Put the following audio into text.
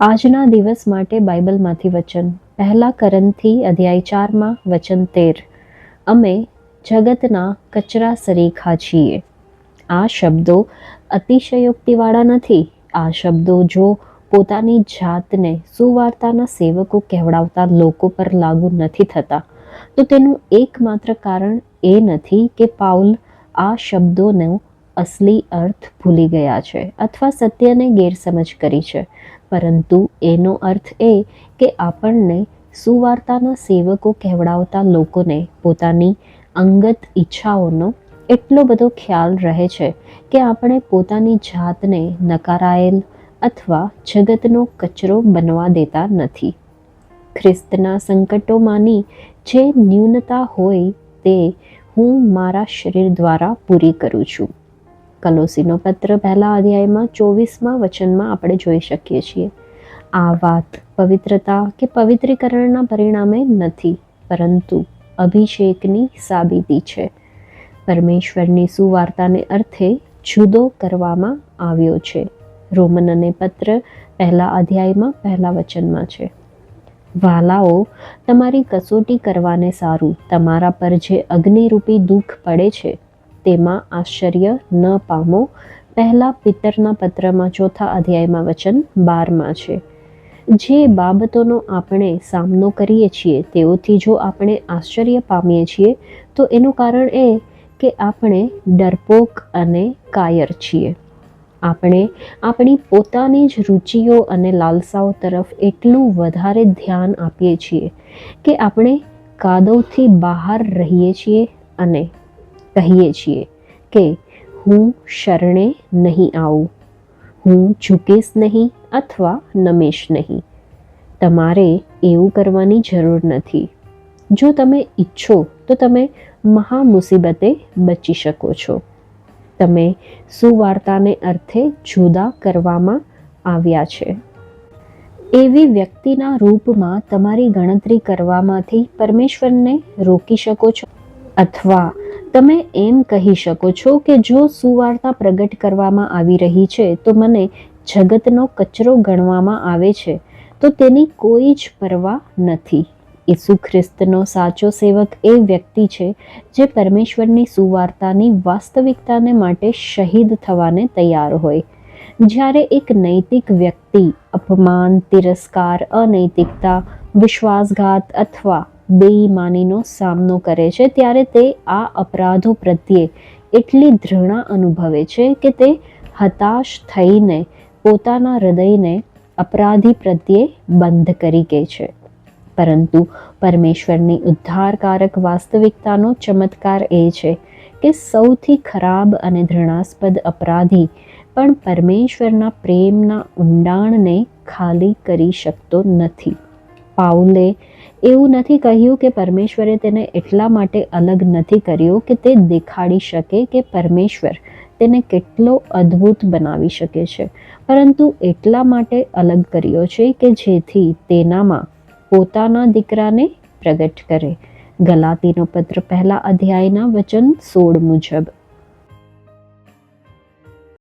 આજના દિવસ માટે બાઇબલમાંથી વચન. પહેલા કરંથી અધ્યાય ચારમાં, વચન તેર. અમે જગતના કચરા સરીખા છીએ. આ શબ્દો અતિશયોક્તિવાળા નથી. આ શબ્દો જો પોતાની જાતને સુવાર્તાના સેવકો કહેવડાવતા લોકો પર લાગુ નથી થતા, તો તેનું એકમાત્ર કારણ એ નથી કે પાઉલ આ શબ્દોનો અસલી અર્થ ભૂલી ગયા છે અથવા સત્યને ગેરસમજ કરી છે. પરંતુ એનો અર્થ એ કે આપણને સુવાર્તાના સેવકો કહેવડાવતા લોકોને પોતાની અંગત ઈચ્છાઓનો એટલો બધો ખ્યાલ રહે છે કે આપણે પોતાની જાતને નકારાયેલ અથવા જગતનો કચરો બનવા દેતા નથી. ખ્રિસ્તના સંકટોમાંની જે ન્યૂનતા હોય તે હું મારા શરીર દ્વારા પૂરી કરું છું. કલોસીનો પત્ર પહેલા અધ્યાયમાં ચોવીસમાં વચનમાં આપણે જોઈ શકીએ છીએ. આ વાત પવિત્રતા કે પવિત્રીકરણના પરિણામે નથી, પરંતુ અભિષેકની સાબિતી છે. પરમેશ્વરની સુવાર્તાને અર્થે જુદો કરવામાં આવ્યો છે. રોમન અને પત્ર પહેલા અધ્યાયમાં પહેલા વચનમાં છે. વાલાઓ, તમારી કસોટી કરવાને સારું, તમારા પર જે અગ્નિરૂપી દુઃખ પડે છે તેમાં આશ્ચર્ય ન પામો. પહેલાં પિત્તરના પત્રમાં ચોથા અધ્યાયમાં વચન બારમાં છે. જે બાબતોનો આપણે સામનો કરીએ છીએ, તેઓથી જો આપણે આશ્ચર્ય પામીએ છીએ, તો એનું કારણ એ કે આપણે ડરપોક અને કાયર છીએ. આપણે આપણી પોતાની જ રુચિઓ અને લાલસાઓ તરફ એટલું વધારે ધ્યાન આપીએ છીએ કે આપણે કાદવથી બહાર રહીએ છીએ અને કહીએ છીએ કે હું શરણે નહીં આવું. હું ઝૂકીશ નહીં અથવા નમેશ નહીં. તમારે એવું કરવાની જરૂર નથી. જો તમે ઈચ્છો તો તમે મહા મુસીબતે બચી શકો છો. તમે સુવાર્તાને અર્થે જુદા કરવામાં આવ્યા છે. એવી વ્યક્તિના રૂપમાં તમારી ગણતરી કરવામાંથી પરમેશ્વરને રોકી શકો છો અથવા તમે એમ કહી શકો છો કે જો સુવાર્તા પ્રગટ કરવામાં આવી રહી છે, તો મને જગતનો કચરો ગણવામાં આવે છે, તો તેની કોઈ જ પરવા નથી. ઈસુ ખ્રિસ્તનો સાચો સેવક એ વ્યક્તિ છે, જે પરમેશ્વરની સુવાર્તાની વાસ્તવિકતાને માટે શહીદ થવાને તૈયાર હોય. જ્યારે એક નૈતિક વ્યક્તિ અપમાન, તિરસ્કાર, અનૈતિકતા, વિશ્વાસઘાત અથવા બેઈમાનીનો સામનો કરે છે, ત્યારે તે આ અપરાધો પ્રત્યે એટલી ઘૃણા અનુભવે છે કે તે હતાશ થઈને પોતાના હૃદયને અપરાધી પ્રત્યે બંધ કરી કે છે. પરંતુ પરમેશ્વરની ઉદ્ધારકારક વાસ્તવિકતાનો ચમત્કાર એ છે કે સૌથી ખરાબ અને ઘૃણાસ્પદ અપરાધી પણ પરમેશ્વરના પ્રેમના ઊંડાણને ખાલી કરી શકતો નથી. પાઉલે એવું નથી કહ્યું કે પરમેશ્વરે તેને એટલા માટે અલગ નથી કર્યો કે તે દેખાડી શકે કે પરમેશ્વર તેને કેટલો અદ્ભુત બનાવી શકે છે. પરંતુ એટલા માટે અલગ કર્યો છે કે જેથી તેનામાં પોતાના દીકરાને પ્રગટ કરે. ગલાતીનો પત્ર પહેલા અધ્યાયના વચન સોળ મુજબ.